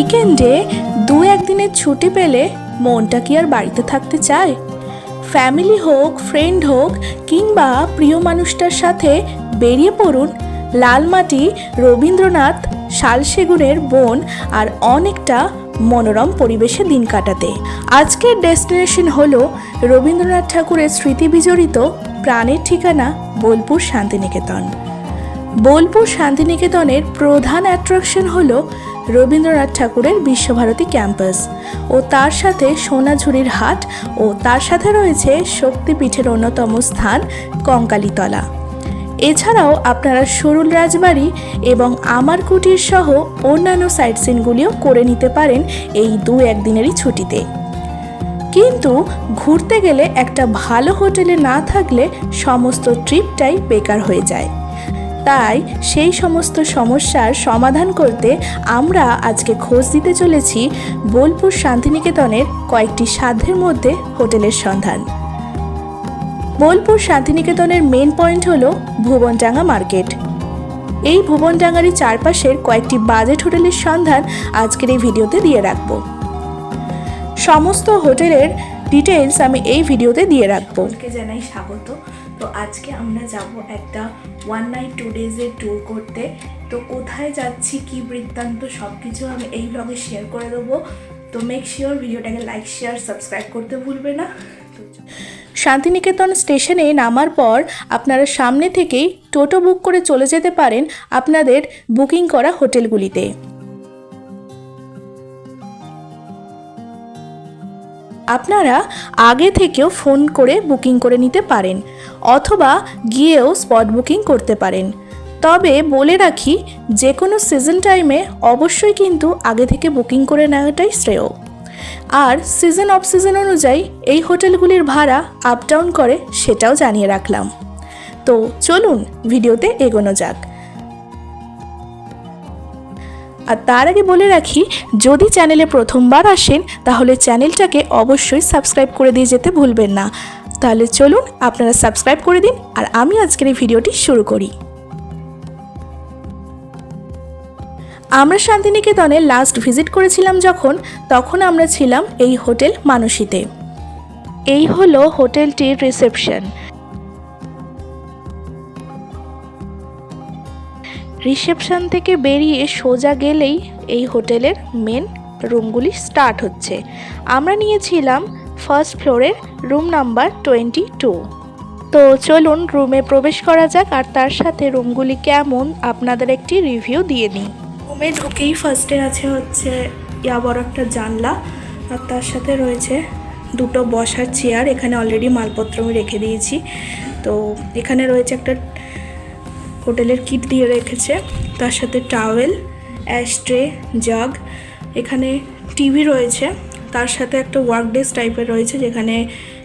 উইকেন্ডে দু একদিনের ছুটি পেলে মনটা কি আর বাড়িতে থাকতে চায়? ফ্যামিলি হোক, ফ্রেন্ড হোক, কিংবা প্রিয় মানুষটার সাথে বেরিয়ে পড়ুন লালমাটি রবীন্দ্রনাথ শালসেগুনের বন আর অনেকটা মনোরম পরিবেশে দিন কাটাতে। আজকের ডেস্টিনেশন হল রবীন্দ্রনাথ ঠাকুরের স্মৃতি বিজড়িত প্রাণের ঠিকানা বোলপুর শান্তিনিকেতন। বোলপুর শান্তিনিকেতনের প্রধান অ্যাট্রাকশন হল রবীন্দ্রনাথ ঠাকুরের বিশ্বভারতী ক্যাম্পাস ও তার সাথে সোনাঝুরির হাট ও তার সাথে রয়েছে শক্তিপীঠের অন্যতম স্থান কঙ্কালীতলা। এছাড়াও আপনারা সরুল রাজবাড়ি এবং আমার কুটির সহ অন্যান্য সাইট সিনগুলিও করে নিতে পারেন এই দু একদিনেরই ছুটিতে। কিন্তু ঘুরতে গেলে একটা ভালো হোটেলে না থাকলে সমস্ত ট্রিপটাই বেকার হয়ে যায়। তাই সেই সমস্ত সমস্যার সমাধান করতে আমরা আজকে খোঁজ দিতে চলেছি বোলপুর শান্তিনিকেতনের কয়েকটি সাধ্যের মধ্যে হোটেলের সন্ধান। বোলপুর শান্তিনিকেতনের মেন পয়েন্ট হল ভুবনডাঙ্গা মার্কেট। এই ভুবনডাঙ্গারি চারপাশের কয়েকটি বাজেট হোটেলের সন্ধান আজকের এই ভিডিওতে দিয়ে রাখব। সমস্ত হোটেলের ডিটেলস আমি এই ভিডিওতে দিয়ে রাখব। জানাই স্বাগত। তো আজকে আমরা যাব একটা ওয়ান নাইট টু ডেজের ট্যুর করতে। তো কোথায় যাচ্ছি কি বৃত্তান্ত সব কিছু আমি এই ব্লগে শেয়ার করে দেবো। তো মেক শিওর ভিডিওটাকে লাইক শেয়ার সাবস্ক্রাইব করতে ভুলবে না। শান্তিনিকেতন স্টেশনে নামার পর আপনারা সামনে থেকেই টোটো বুক করে চলে যেতে পারেন আপনাদের বুকিং করা হোটেলগুলিতে। আপনারা আগে থেকেও ফোন করে বুকিং করে নিতে পারেন, অথবা গিয়েও স্পট বুকিং করতে পারেন। তবে বলে রাখি যে কোনো সিজন টাইমে অবশ্যই কিন্তু আগে থেকে বুকিং করে নেওয়াটাই শ্রেয়। আর সিজন অফ সিজন অনুযায়ী এই হোটেলগুলির ভাড়া আপ ডাউন করে সেটাও জানিয়ে রাখলাম। তো চলুন, ভিডিওতে এগোনো যাক। আর তার আগে বলে রাখি, যদি চ্যানেলে প্রথমবার আসেন, তাহলে চ্যানেলটাকে অবশ্যই সাবস্ক্রাইব করে দিয়ে যেতে ভুলবেন না। তাহলে চলুন, আপনারা সাবস্ক্রাইব করে দিন, আর আমি আজকের এই ভিডিওটি শুরু করি। আমরা শান্তিনিকেতনে লাস্ট ভিজিট করেছিলাম যখন, তখন আমরা ছিলাম এই হোটেল মানসীতে। এই হলো হোটেলটির রিসেপশন রিসেপশন থেকে বেরিয়ে সোজা গেলেই এই হোটেলের মেন রুমগুলি স্টার্ট হচ্ছে। আমরা নিয়েছিলাম ফার্স্ট ফ্লোরের রুম নাম্বার টোয়েন্টি টু। তো চলুন রুমে প্রবেশ করা যাক আর তার সাথে রুমগুলি কেমন আপনাদের একটি রিভিউ দিয়ে নিই রুমে ঢুকেই ফার্স্টে আছে হচ্ছে ইয়া বড় একটা জানলা আর তার সাথে রয়েছে দুটো বসার চেয়ার। এখানে অলরেডি মালপত্র আমি রেখে দিয়েছি। তো এখানে রয়েছে একটা হোটেলের কিট দিয়ে রেখেছে। তার সাথে টাওয়েল, অ্যাশট্রে, জাগ, এখানে টিভি রয়েছে। তার সাথে একটা ওয়ার্ক ডেস্ক টাইপের রয়েছে যেখানে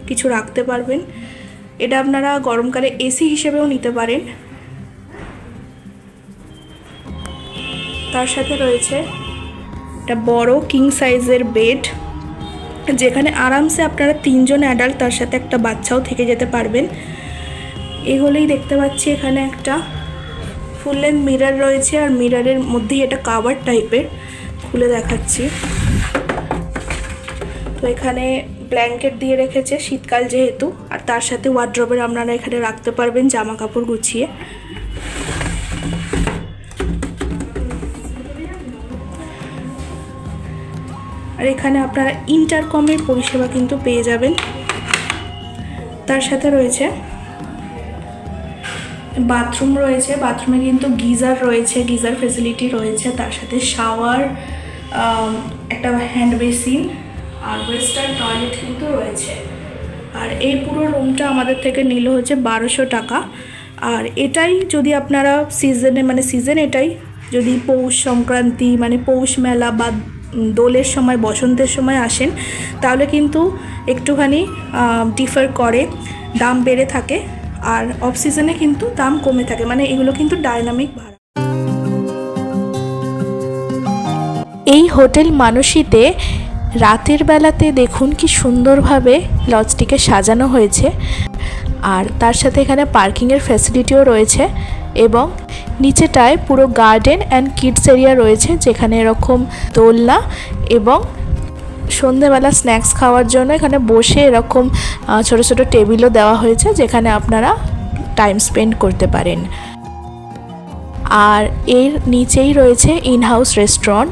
কিছু রাখতে পারবেন। এটা আপনারা গরমকালে এসি হিসেবেও নিতে পারেন। তার সাথে রয়েছে একটা বড় কিং সাইজের বেড, যেখানে আরামসে আপনারা তিনজন অ্যাডাল্ট তার সাথে একটা বাচ্চাও থেকে যেতে পারবেন। এগুলোই দেখতে পাচ্ছি এখানে একটা। ফুল লেন্থ মিরর রয়েছে আর মিরারের মধ্যেই এটা কাভার টাইপের খুলে দেখাচ্ছি। তো এখানে ব্ল্যাঙ্কেট দিয়ে রেখেছে শীতকাল যেহেতু, আর তার সাথে ওয়ার্ড্রবের আপনারা এখানে রাখতে পারবেন জামা কাপড় গুছিয়ে। আর এখানে আপনারা ইন্টারকমের পরিষেবা কিন্তু পেয়ে যাবেন। তার সাথে রয়েছে বাথরুম রয়েছে, বাথরুমে কিন্তু গিজার রয়েছে, গিজার ফেসিলিটি রয়েছে, তার সাথে শাওয়ার একটা হ্যান্ড বেসিন আর ওয়েস্টার্ন টয়লেট কিন্তু রয়েছে। আর এই পুরো রুমটা আমাদের থেকে নিল হচ্ছে বারোশো টাকা। আর এটাই যদি আপনারা সিজনে মানে সিজন এটাই যদি পৌষ সংক্রান্তি মানে পৌষ মেলা বা দোলের সময়, বসন্তের সময় আসেন, তাহলে কিন্তু একটুখানি ডিফার করে, দাম বেড়ে থাকে। আর অফ সিজনে কিন্তু দাম কমে থাকে। মানে এগুলো কিন্তু ডাইনামিক ভাড়া। এই হোটেল মানসীতে রাতের বেলাতে দেখুন কি সুন্দরভাবে লজটিকে সাজানো হয়েছে। আর তার সাথে এখানে পার্কিংয়ের ফ্যাসিলিটিও রয়েছে এবং নিচেটায় পুরো গার্ডেন অ্যান্ড কিডস এরিয়া রয়েছে, যেখানে এরকম দোলনা এবং সন্ধেবেলা স্ন্যাক্স খাওয়ার জন্য এখানে বসে এরকম ছোট ছোট টেবিলও দেওয়া হয়েছে যেখানে আপনারা টাইম স্পেন্ড করতে পারেন। আর এর নিচেই রয়েছে ইন হাউস রেস্টুরেন্ট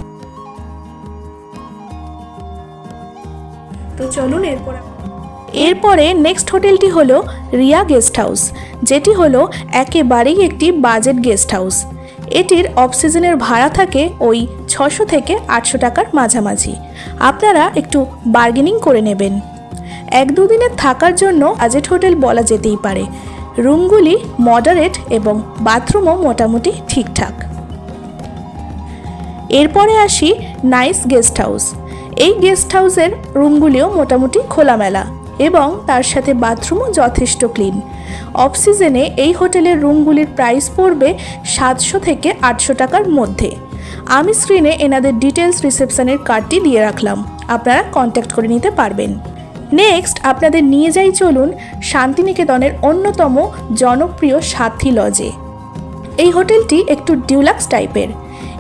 তো চলুন এরপর এরপরে নেক্সট হোটেলটি হলো রিয়া গেস্ট হাউস যেটি হলো একেবারেই একটি বাজেট গেস্ট হাউস এটির অফ সিজনের ভাড়া থাকে ওই ছশো থেকে আটশো টাকার মাঝামাঝি। আপনারা একটু বার্গেনিং করে নেবেন। এক দুদিনের থাকার জন্য বাজেট হোটেল বলা যেতেই পারে। রুমগুলি মডারেট এবং বাথরুমও মোটামুটি ঠিকঠাক। এরপরে আসি নাইস গেস্ট হাউস এই গেস্ট হাউসের রুমগুলিও মোটামুটি খোলামেলা। এবং তার সাথে বাথরুমও যথেষ্ট ক্লিন। অফ সিজনে এই হোটেলের রুমগুলির প্রাইস পড়বে সাতশো থেকে আটশো টাকার মধ্যে। আমি স্ক্রিনে এনাদের ডিটেলস রিসেপশনের কার্ডটি দিয়ে রাখলাম। আপনারা কন্ট্যাক্ট করে নিতে পারবেন। নেক্সট, আপনাদের নিয়ে যাই চলুন শান্তিনিকেতনের অন্যতম জনপ্রিয় সাথী লজে। এই হোটেলটি একটু ডিউলাক্স টাইপের।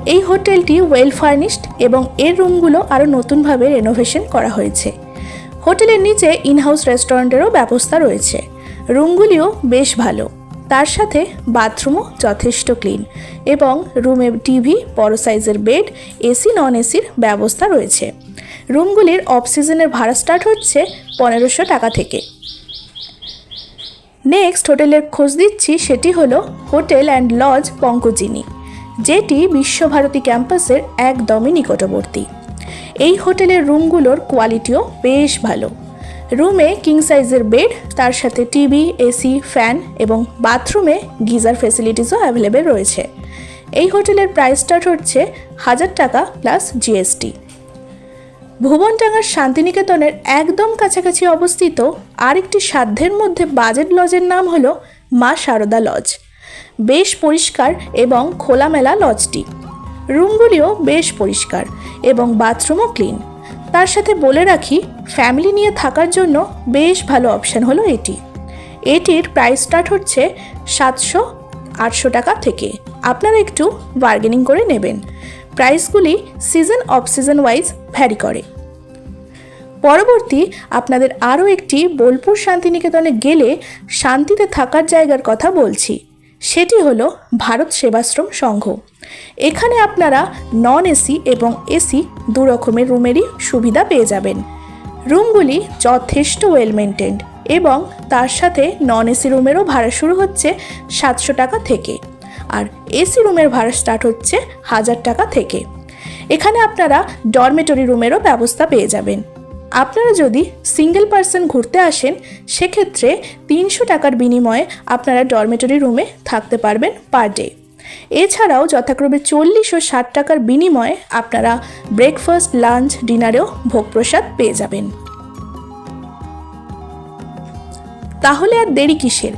এই হোটেলটি ওয়েল ফার্নিশড এবং এর রুমগুলো আরও নতুনভাবে রেনোভেশন করা হয়েছে। হোটেলের নিচে ইনহাউস রেস্টুরেন্টেরও ব্যবস্থা রয়েছে। রুমগুলিও বেশ ভালো। তার সাথে বাথরুমও যথেষ্ট ক্লিন এবং রুমে টিভি, বড় সাইজের বেড, এসি নন এসির ব্যবস্থা রয়েছে। রুমগুলির অফ সিজনের ভাড়া স্টার্ট হচ্ছে পনেরোশো টাকা থেকে। নেক্সট হোটেলের খোঁজ দিচ্ছি সেটি হলো হোটেল অ্যান্ড লজ পঙ্কজিনী, যেটি বিশ্বভারতী ক্যাম্পাসের একদমই নিকটবর্তী। এই হোটেলের রুমগুলোর কোয়ালিটিও বেশ ভালো। রুমে কিং সাইজের বেড তার সাথে টিভি এসি ফ্যান এবং বাথরুমে গিজার ফেসিলিটিসও অ্যাভেলেবেল রয়েছে। এই হোটেলের প্রাইস স্টার্ট হচ্ছে হাজার টাকা প্লাস জিএসটি ভুবনডাঙ্গার শান্তিনিকেতনের একদম কাছাকাছি অবস্থিত আরেকটি সাধ্যের মধ্যে বাজেট লজের নাম হলো মা সারদা লজ। বেশ পরিষ্কার এবং খোলামেলা লজটি। রুমগুলিও বেশ পরিষ্কার এবং বাথরুমও ক্লিন। তার সাথে বলে রাখি, ফ্যামিলি নিয়ে থাকার জন্য বেশ ভালো অপশান হলো এটি। এটির প্রাইস স্টার্ট হচ্ছে সাতশো আটশো টাকা থেকে। আপনারা একটু বার্গেনিং করে নেবেন। প্রাইসগুলি season off season wise vary করে। পরবর্তী আপনাদের আরও একটি বোলপুর শান্তিনিকেতনে গেলে শান্তিতে থাকার জায়গার কথা বলছি। সেটি হলো ভারত সেবাশ্রম সংঘ। এখানে আপনারা নন এসি এবং এসি দু রকমের রুমেরই সুবিধা পেয়ে যাবেন। রুমগুলি যথেষ্ট ওয়েল মেনটেন্ড এবং তার সাথে নন এসি রুমেরও ভাড়া শুরু হচ্ছে সাতশো টাকা থেকে। আর এসি রুমের ভাড়া স্টার্ট হচ্ছে হাজার টাকা থেকে। এখানে আপনারা ডরমেটরি রুমেরও ব্যবস্থা পেয়ে যাবেন। আপনারা যদি সিঙ্গেল পার্সন ঘুরতে আসেন, সেক্ষেত্রে তিনশো টাকার বিনিময়ে আপনারা ডরমেটরি রুমে থাকতে পারবেন পার ডে এছাড়াও যথাক্রমে চল্লিশ ও ষাট টাকার বিনিময়ে আপনারা ব্রেকফাস্ট লাঞ্চ ডিনারেও ভোগপ্রসাদ পেয়ে যাবেন। তাহলে আর দেরি কিসের?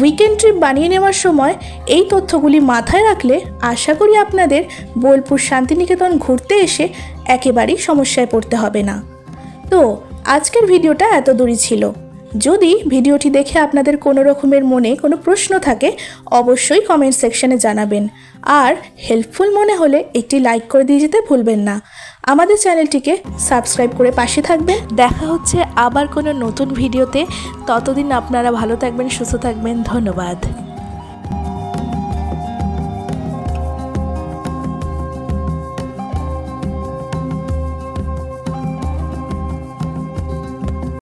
উইকেন্ড ট্রিপ বানিয়ে নেওয়ার সময় এই তথ্যগুলি মাথায় রাখলে আশা করি আপনাদের বোলপুর শান্তিনিকেতন ঘুরতে এসে একেবারেই সমস্যায় পড়তে হবে না। তো আজকের ভিডিওটা এত দূরই ছিল। যদি ভিডিওটি দেখে আপনাদের কোনো রকমের মনে কোনো প্রশ্ন থাকে, অবশ্যই কমেন্ট সেকশনে জানাবেন। আর হেল্পফুল মনে হলে একটি লাইক করে দিয়ে যেতে ভুলবেন না। আমাদের চ্যানেলটিকে সাবস্ক্রাইব করে পাশে থাকবেন। দেখা হচ্ছে আবার কোনো নতুন ভিডিওতে। ততদিন আপনারা ভালো থাকবেন, সুস্থ থাকবেন। ধন্যবাদ।